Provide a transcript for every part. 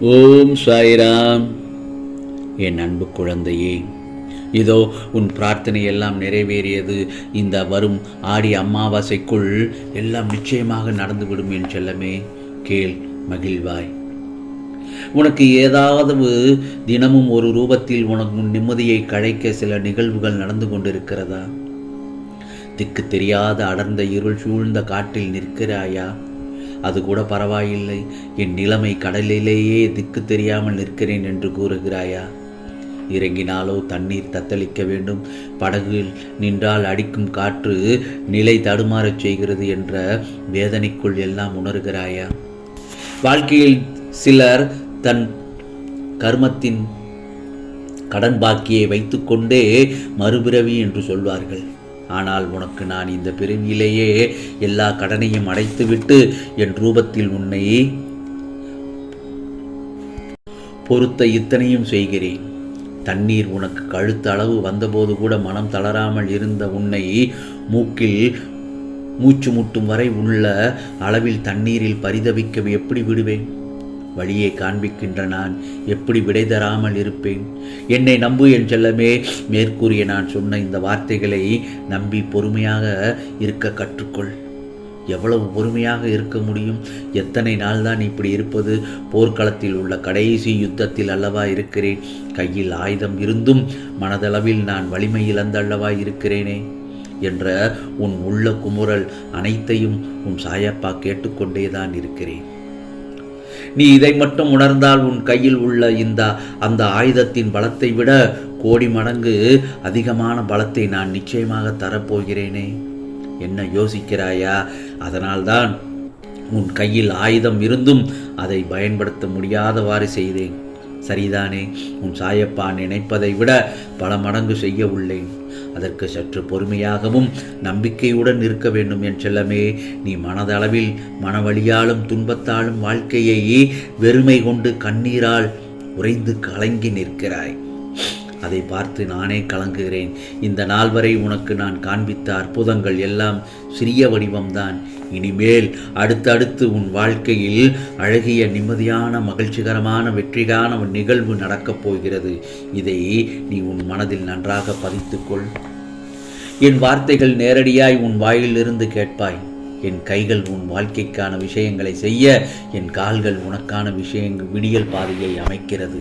ஓம் சாய்ராம். என் அன்பு குழந்தையே இதோ உன் பிரார்த்தனை எல்லாம் நிறைவேறியது. இந்த வரும் ஆடி அமாவாசைக்குள் எல்லாம் நிச்சயமாக நடந்துவிடும் என் செல்லமே. கேள் மகிழ்வாய். உனக்கு ஏதாவது தினமும் ஒரு ரூபத்தில் உனக்கு உன் நிம்மதியை கழைக்க சில நிகழ்வுகள் நடந்து கொண்டிருக்கிறதா? திக்கு தெரியாத அடர்ந்த இருள் சூழ்ந்த காட்டில் நிற்கிறாயா? அது கூட பரவாயில்லை. என் நிலைமை கடலிலேயே திக்கு தெரியாமல் நிற்கிறேன் என்று கூறுகிறாயா? இறங்கினாலோ தண்ணீர் தத்தளிக்க வேண்டும். படகில் நின்றால் அடிக்கும் காற்று நிலை தடுமாறச் செய்கிறது என்ற வேதனைக்குள் எல்லாம் உணர்கிறாயா? வாழ்க்கையில் சிலர் தன் கர்மத்தின் கடன் பாக்கியை வைத்துக்கொண்டே மறுபிறவி என்று சொல்வார்கள். ஆனால் உனக்கு நான் இந்த பிறவியிலேயே எல்லா கடனையும் அடைத்துவிட்டு என் ரூபத்தில் உன்னை பொறுத்த இத்தனையும் செய்கிறேன். தண்ணீர் உனக்கு கழுத்த அளவு வந்தபோது கூட மனம் தளராமல் இருந்த உன்னை மூக்கில் மூச்சு முட்டும் வரை உள்ள அளவில் தண்ணீரில் பரிதவிக்க எப்படி விடுவேன்? வழியை காண்பிக்கின்ற நான் எப்படி விடை தராமல் இருப்பேன்? என்னை நம்பு என் செல்லமே. மேற்கூறிய நான் சொன்ன இந்த வார்த்தைகளை நம்பி பொறுமையாக இருக்க கற்றுக்கொள். எவ்வளவு பொறுமையாக இருக்க முடியும்? எத்தனை நாள் தான் இப்படி இருப்பது? போர்க்களத்தில் உள்ள கடைசி யுத்தத்தில் அல்லவா இருக்கிறேன்? கையில் ஆயுதம் இருந்தும் மனதளவில் நான் வலிமை இழந்தல்லவா இருக்கிறேனே? என்ற உன் உள்ள குமுறல் அனைத்தையும் உன் சாயப்பா கேட்டுக்கொண்டேதான் இருக்கிறேன். நீ இதை மட்டும் உணர்ந்தால் உன் கையில் உள்ள இந்த அந்த ஆயுதத்தின் பலத்தை விட கோடி மடங்கு அதிகமான பலத்தை நான் நிச்சயமாக தரப்போகிறேனே. என்ன யோசிக்கிறாயா? அதனால்தான் உன் கையில் ஆயுதம் இருந்தும் அதை பயன்படுத்த முடியாதவாறு செய்தேன். சரிதானே? உன் சாயப்பா நினைப்பதை விட பல மடங்கு செய்ய உள்ளேன். அதற்கு சற்று பொறுமையாகவும் நம்பிக்கையுடன் இருக்க வேண்டும் என் செல்லமே. நீ மனதளவில் மனவழியாலும் துன்பத்தாலும் வாழ்க்கையை வெறுமை கொண்டு கண்ணீரால் உறைந்து கலங்கி நிற்கிறாய். அதை பார்த்து நானே கலங்குகிறேன். இந்த நாள் வரை உனக்கு நான் காண்பித்த அற்புதங்கள் எல்லாம் சிறிய வடிவம்தான். இனிமேல் அடுத்தடுத்து உன் வாழ்க்கையில் அழகிய நிம்மதியான மகிழ்ச்சிகரமான வெற்றிகான ஒரு நிகழ்வு நடக்கப் போகிறது. இதை நீ உன் மனதில் நன்றாக பதித்துக்கொள். என் வார்த்தைகள் நேரடியாய் உன் வாயிலிருந்து கேட்பாய். என் கைகள் உன் வாழ்க்கைக்கான விஷயங்களை செய்ய என் கால்கள் உனக்கான விஷயங்கள் விடியல் பாதையை அமைக்கிறது.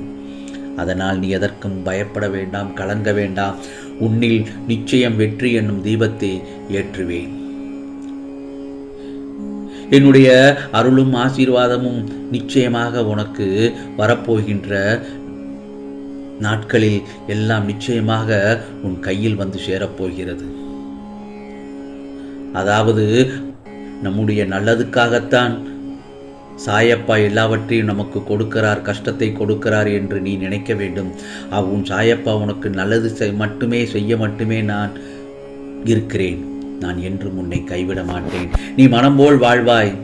அதனால் நீ எதற்கும் பயப்பட வேண்டாம் கலங்க வேண்டாம். உன்னில் நிச்சயம் வெற்றி என்னும் தீபத்தை ஏற்றுவேன். என்னுடைய அருளும் ஆசீர்வாதமும் நிச்சயமாக உனக்கு வரப்போகின்ற நாட்களில் எல்லாம் நிச்சயமாக உன் கையில் வந்து சேரப்போகிறது. அதாவது நம்முடைய நல்லதுக்காகத்தான் சாயப்பா எல்லாவற்றையும் நமக்கு கொடுக்கிறார் கஷ்டத்தை கொடுக்கிறார் என்று நீ நினைக்க வேண்டும். அவன் சாயப்பா உனக்கு நல்லது செய் மட்டுமே செய்ய மட்டுமே நான் இருக்கிறேன். நான் என்றும் உன்னை கைவிட மாட்டேன். நீ மனம் போல் வாழ்வாய்.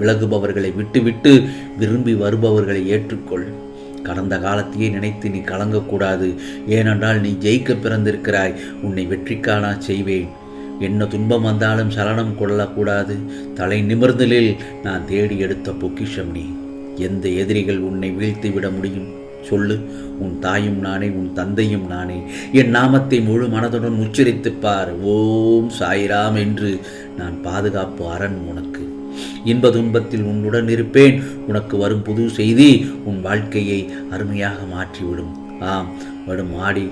விலகுபவர்களை விட்டுவிட்டு விரும்பி வருபவர்களை ஏற்றுக்கொள். கடந்த காலத்தையே நினைத்து நீ கலங்கக்கூடாது. ஏனென்றால் நீ ஜெயிக்க பிறந்திருக்கிறாய். உன்னை வெற்றிக்கானா செய்வேன். என்ன துன்பம் வந்தாலும் சலனம் கொள்ளக்கூடாது. தலை நிமிர்ந்தலில் நான் தேடி எடுத்த பொக்கிஷம் நீ. எந்த எதிரிகள் உன்னை வீழ்த்தி விட முடியும்? சொல்லு. உன் தாயும் நானே உன் தந்தையும் நானே. என் நாமத்தை முழு மனதுடன் உச்சரித்து பார். ஓம் சாய்ராம் என்று நான் பாதுகாப்பு அரண் உனக்கு. இன்ப துன்பத்தில் உன்னுடன் இருப்பேன். உனக்கு வரும் புது செய்தி உன் வாழ்க்கையை அருமையாக மாற்றிவிடும். ஆம் வரும் ஆடி.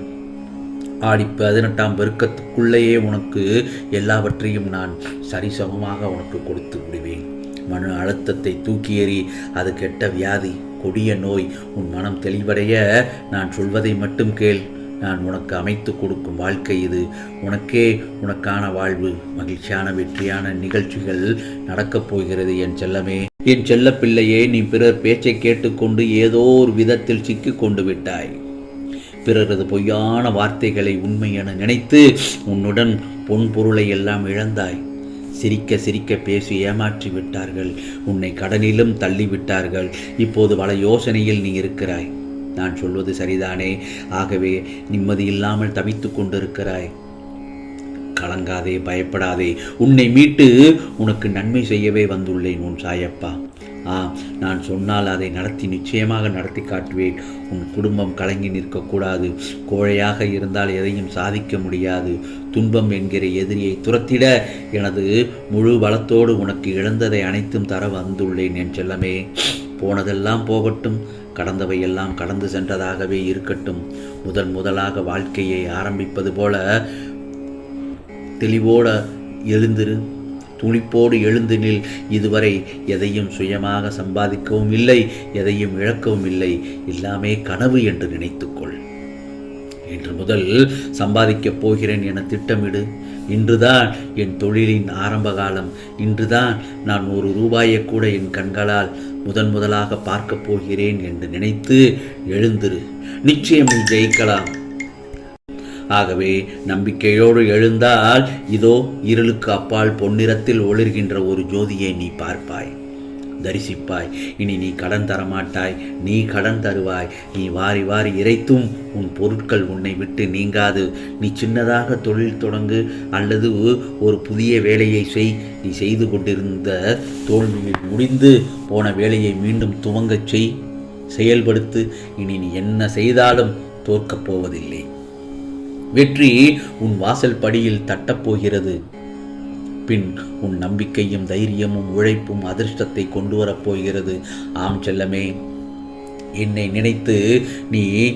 ஆடி பதினெட்டாம் பெருக்கத்துக்குள்ளேயே உனக்கு எல்லாவற்றையும் நான் சரிசமமாக உனக்கு கொடுத்து விடுவேன். மன அழுத்தத்தை தூக்கி எறி அது கெட்ட வியாதி. கொடிய நோய் உன் மனம் தெளிவடைய. நான் சொல்வதை மட்டும் கேள். நான் உனக்கு அமைத்து கொடுக்கும் வாழ்க்கை இது. உனக்கே உனக்கான வாழ்வு. மகிழ்ச்சியான வெற்றியான நிகழ்ச்சிகள் நடக்கப் போகிறது என் செல்லமே. என் செல்ல பிள்ளையே நீ பிறர் பேச்சை கேட்டுக்கொண்டு ஏதோ ஒரு விதத்தில் சிக்கி கொண்டு விட்டாய். பிறரது பொய்யான வார்த்தைகளை உண்மை என நினைத்து உன்னுடன் பொன் பொருளை எல்லாம் இழந்தாய். சிரிக்க சிரிக்க பேசி ஏமாற்றி விட்டார்கள். உன்னை கடனிலும் தள்ளிவிட்டார்கள். இப்போது பல யோசனையில் நீ இருக்கிறாய். நான் சொல்வது சரிதானே? ஆகவே நிம்மதி இல்லாமல் தவித்து கொண்டிருக்கிறாய். கலங்காதே பயப்படாதே. உன்னை மீட்டு உனக்கு நன்மை செய்யவே வந்துள்ளேன் உன் சாயப்பா. ஆ நான் சொன்னால் அதை நடத்தி நிச்சயமாக நடத்தி காட்டுவேன். உன் குடும்பம் கலங்கி நிற்கக்கூடாது. கோழையாக இருந்தால் எதையும் சாதிக்க முடியாது. துன்பம் என்கிற எதிரியை துரத்திட எனது முழு பலத்தோடு உனக்கு இழந்ததை அனைத்தும் தர வந்துள்ளேன் என் செல்லமே. போனதெல்லாம் போகட்டும். கடந்தவை எல்லாம் கடந்து சென்றதாகவே இருக்கட்டும். முதன் முதலாக வாழ்க்கையை ஆரம்பிப்பது போல தெளிவோட எழுந்திரு. துணிப்போடு எழுந்து நில். இதுவரை எதையும் சுயமாக சம்பாதிக்கவும் இல்லை எதையும் இழக்கவும் இல்லை. எல்லாமே கனவு என்று நினைத்துக்கொள். இன்று முதல் சம்பாதிக்கப் போகிறேன் என திட்டமிடு. இன்றுதான் என் தொழிலின் ஆரம்ப காலம் இன்றுதான் நான் ஒரு ரூபாயை கூட என் கண்களால் முதன் முதலாக பார்க்கப் போகிறேன் என்று நினைத்து எழுந்திரு. நிச்சயம் நீ ஜெயிக்கலாம். ஆகவே நம்பிக்கையோடு எழுந்தால் இதோ இருளுக்கு அப்பால் பொன்னிறத்தில் ஒளிர்கின்ற ஒரு ஜோதியை நீ பார்ப்பாய். தரிசிப்பாய். இனி நீ கடன் தரமாட்டாய். நீ கடன் தருவாய். நீ வாரி வாரி இறைத்தும். உன் பொருட்கள் உன்னை விட்டு நீங்காது. நீ சின்னதாக தொழில் தொடங்கு. அல்லது ஒரு புதிய வேலையை செய். நீ செய்து கொண்டிருந்த தோல்வியில் முடிந்து போன வேலையை மீண்டும் துவங்கச் செய். செயல்படுத்து. இனி நீ என்ன செய்தாலும் தோற்கப் போவதில்லை. வெற்றி உன் வாசல் படியில் தட்டப்போகிறது. பின் உன் நம்பிக்கையும் தைரியமும் உழைப்பும் அதிர்ஷ்டத்தை கொண்டு வரப்போகிறது ஆம் செல்லமே என்னை நினைத்து நீ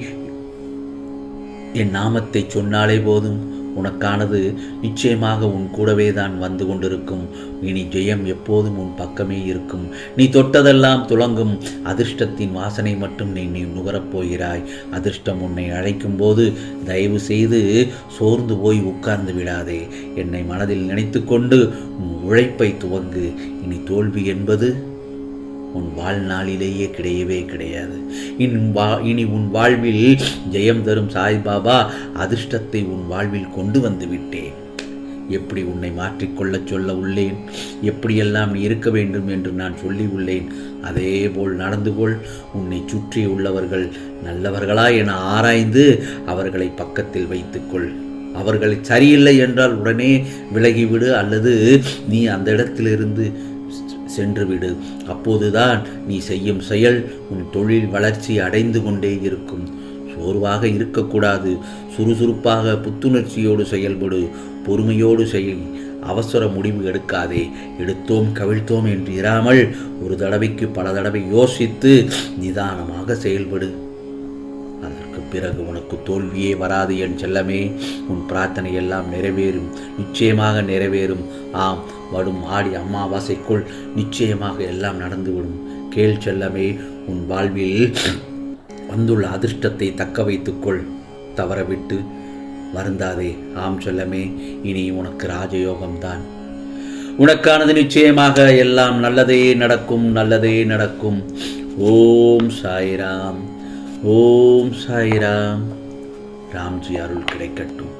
என் நாமத்தை சொன்னாலே போதும். உனக்கானது நிச்சயமாக உன் கூடவே தான் வந்து கொண்டிருக்கும். இனி ஜெயம் எப்போதும் உன் பக்கமே இருக்கும். நீ தொட்டதெல்லாம் துளங்கும். அதிர்ஷ்டத்தின் வாசனை மட்டும் நீ நீ நுகரப்போகிறாய் அதிர்ஷ்டம் உன்னை அழைக்கும் போது தயவு செய்து சோர்ந்து போய் உட்கார்ந்து விடாதே. என்னை மனதில் நினைத்துக்கொண்டு கொண்டு உழைப்பை துவங்கு. இனி தோல்வி என்பது உன் வாழ்நாளிலேயே கிடையவே கிடையாது. இன் வா இனி உன் வாழ்வில் ஜெயம் தரும் சாய்பாபா அதிர்ஷ்டத்தை உன் வாழ்வில் கொண்டு வந்து விட்டேன். எப்படி உன்னை மாற்றிக்கொள்ளச் சொல்ல உள்ளேன்? எப்படியெல்லாம் நீ இருக்க வேண்டும் என்று நான் சொல்லி உள்ளேன்? அதேபோல் நடந்து கொள். உன்னை சுற்றி உள்ளவர்கள் நல்லவர்களா என ஆராய்ந்து அவர்களை பக்கத்தில் வைத்துக்கொள். அவர்கள் சரியில்லை என்றால் உடனே விலகிவிடு அல்லது நீ அந்த இடத்திலிருந்து சென்றுவிடு. அப்போதுதான் நீ செய்யும் செயல் உன் தொழில் வளர்ச்சி அடைந்து கொண்டே இருக்கும். சோர்வாக இருக்கக்கூடாது. சுறுசுறுப்பாக புத்துணர்ச்சியோடு செயல்படு. பொறுமையோடு செய். அவசர முடிவு எடுக்காதே. எடுத்தோம் கவிழ்த்தோம் என்று இராமல் ஒரு தடவைக்கு பல தடவை யோசித்து நிதானமாக செயல்படு. அதற்கு பிறகு உனக்கு தோல்வியே வராது என் செல்லமே. உன் பிரார்த்தனை எல்லாம் நிறைவேறும். நிச்சயமாக நிறைவேறும். ஆம் வரும் ஆடி அமாவாசைக்குள் நிச்சயமாக எல்லாம் நடந்துவிடும். கேள் செல்லமே உன் வாழ்வில் வந்துள்ள அதிர்ஷ்டத்தை தக்க வைத்துக்கொள். தவறவிட்டு வருந்தாதே. ஆம் செல்லமே இனி உனக்கு ராஜயோகம்தான். உனக்கானது நிச்சயமாக எல்லாம் நல்லதே நடக்கும் நல்லதே நடக்கும். ஓம் சாய்ராம் ஓம் சாய்ராம். ராம்ஜி அருள் கிடைக்கட்டும்.